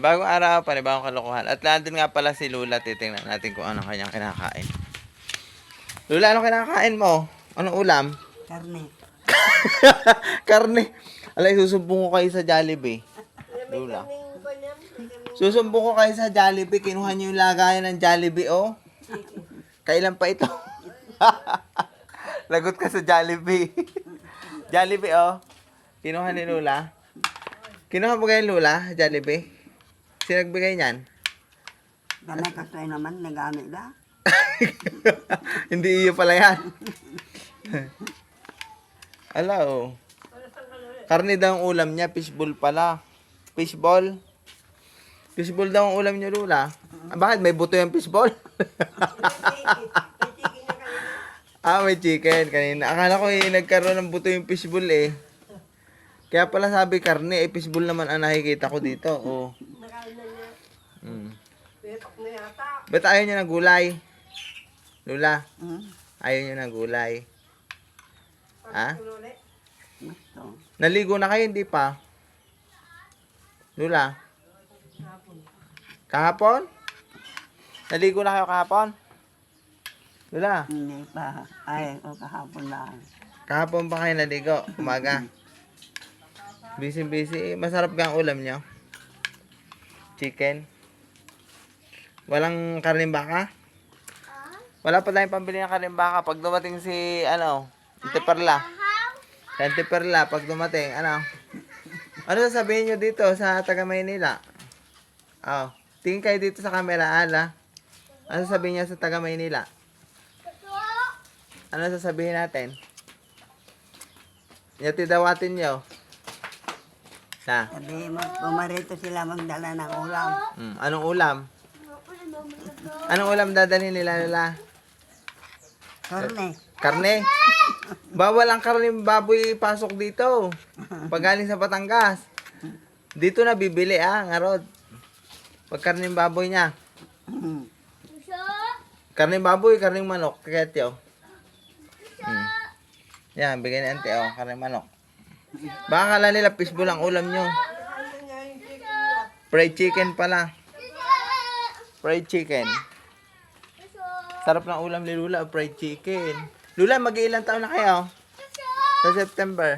Panibagong araw, panibagong kalokohan. At nandun nga pala si Lula. Titingnan natin kung anong kanyang kinakain. Lula, anong kinakain mo? Anong ulam? Karne. Karne. Alay, susumbong ko kayo sa Jollibee. Lula. Susumbong ko kayo sa Jollibee. Kinuha niyo yung lagayan ng Jollibee, oh. Kailan pa ito? Lagot ka sa Jollibee. Jollibee, oh. Kinuha ni Lula. Kinuha mo kayo Lula, Jollibee? Sino nagbigay niyan? Ganay ka tayo naman, nagamit na. Hindi iyo pala yan. Ala, oh. Karne daw ang ulam niya, fishball pala. Fishball? Fishball daw ang ulam niya, Lula. Ah, bakit? May buto yung fishball? ah, may chicken kanina. Akala ko eh, nagkaroon ng buto yung fishball eh. Kaya pala sabi karne, eh, fishball naman ang nakikita ko dito. Oh. Mm. Ba't ayaw niya ng gulay? Lula, Hmm? ayaw niya ng gulay. Ha? Gusto. Naligo na kayo, hindi pa? Lula? Kahapon? Naligo na kayo kahapon? Lula, Hindi pa. Ay, o kahapon lang. kahapon pa kayo naligo? Umaga? Busy busy. Masarap ka ang ulam niyo? Chicken? Walang karning baka? Wala pa tayong pambili ng karning baka. Pag dumating si, ano, Tante Perla. Tante Perla, pag dumating, ano? Ano sasabihin nyo dito sa taga Maynila? Oh, tingin kayo dito sa camera, ala. Ano sasabihin niya sa taga Maynila? Ano sasabihin natin? Yati dawatin nyo. Na, Sabi mo, pumarito sila magdala ng ulam. mm, anong ulam? Anong ulam dadalhin nila nila? Karne. Karne. Bawal ang karne baboy pasok dito. Pag galing sa Batangas. Dito na bibili ah, ngarod. Pag karne baboy niya. Karne baboy, karne manok. Kaya tiyo. Hmm. Yan, bigay ni ante oh, karne manok. Baka kala nila fishball ang ulam nyo. Fried chicken pala. Fried chicken. Sarap ng ulam ni Lula, fried chicken. Lula, mag-iilang taon na kayo? Sa September.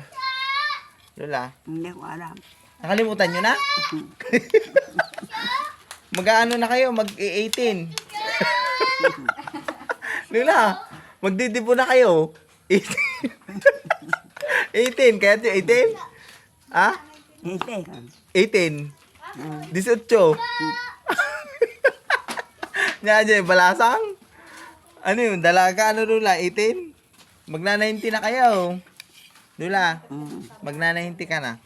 Lula, Hindi ko alam. nakalimutan nyo na? Mag-ano na kayo? Mag-18. Lula, magdidibo na kayo. 18. 18, kaya ito 18? Ha? Hindi. 18. Hmm. 18. Nya dyan, balasang. Ano yun, dalaga, ano Lula, 18? Magna-90 na kayo. Lula, Hmm. magna-90 ka na.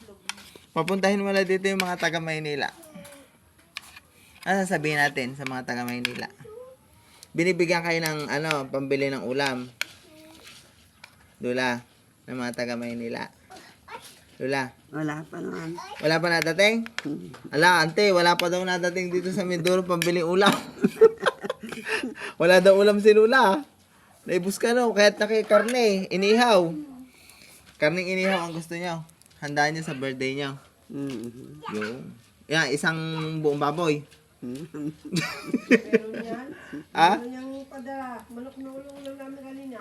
Papuntahin mo na dito yung mga taga Maynila. Ano sasabihin natin sa mga taga Maynila? Binibigyan kayo ng ano, pambili ng ulam. Lula, ng mga taga Maynila. Lula, Wala pa naman. wala pa nadating? Ala, ante, wala pa daw nadating dito sa Mindoro pambili ulam. wala daw ulam si Lula. Naibus ka no, kahit nakikarne, inihaw. Karning inihaw ang gusto niyo. Handaan niyo sa birthday niyo. Hmm. Yung, yan, isang buong baboy. Hmm. ah? Yung padala, manok na ulong lang namin kanina.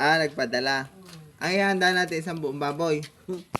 Ah, nagpadala. Ang ihanda natin isang buong baboy.